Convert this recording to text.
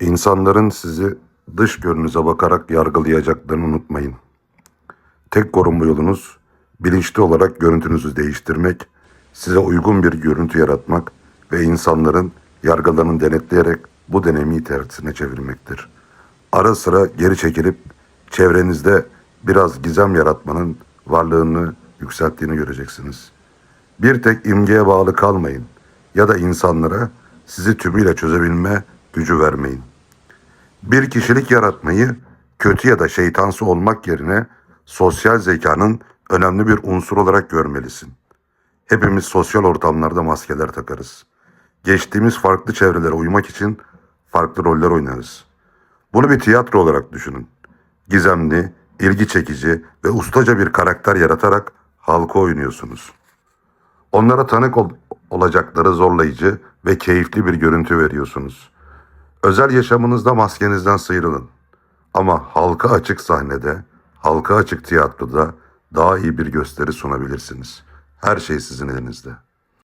İnsanların sizi dış görünüze bakarak yargılayacaklarını unutmayın. Tek korunma yolunuz bilinçli olarak görüntünüzü değiştirmek, size uygun bir görüntü yaratmak ve insanların yargılarını denetleyerek bu deneyimi tersine çevirmektir. Ara sıra geri çekilip çevrenizde biraz gizem yaratmanın varlığını yükselttiğini göreceksiniz. Bir tek imgeye bağlı kalmayın ya da insanlara sizi tümüyle çözebilme gücü vermeyin. Bir kişilik yaratmayı kötü ya da şeytansı olmak yerine sosyal zekanın önemli bir unsur olarak görmelisin. Hepimiz sosyal ortamlarda maskeler takarız. Geçtiğimiz farklı çevrelere uymak için farklı roller oynarız. Bunu bir tiyatro olarak düşünün. Gizemli, ilgi çekici ve ustaca bir karakter yaratarak halka oynuyorsunuz. Onlara tanık ol- olacakları zorlayıcı ve keyifli bir görüntü veriyorsunuz. Özel yaşamınızda maskenizden sıyrılın. Ama halka açık sahnede, halka açık tiyatroda daha iyi bir gösteri sunabilirsiniz. Her şey sizin elinizde.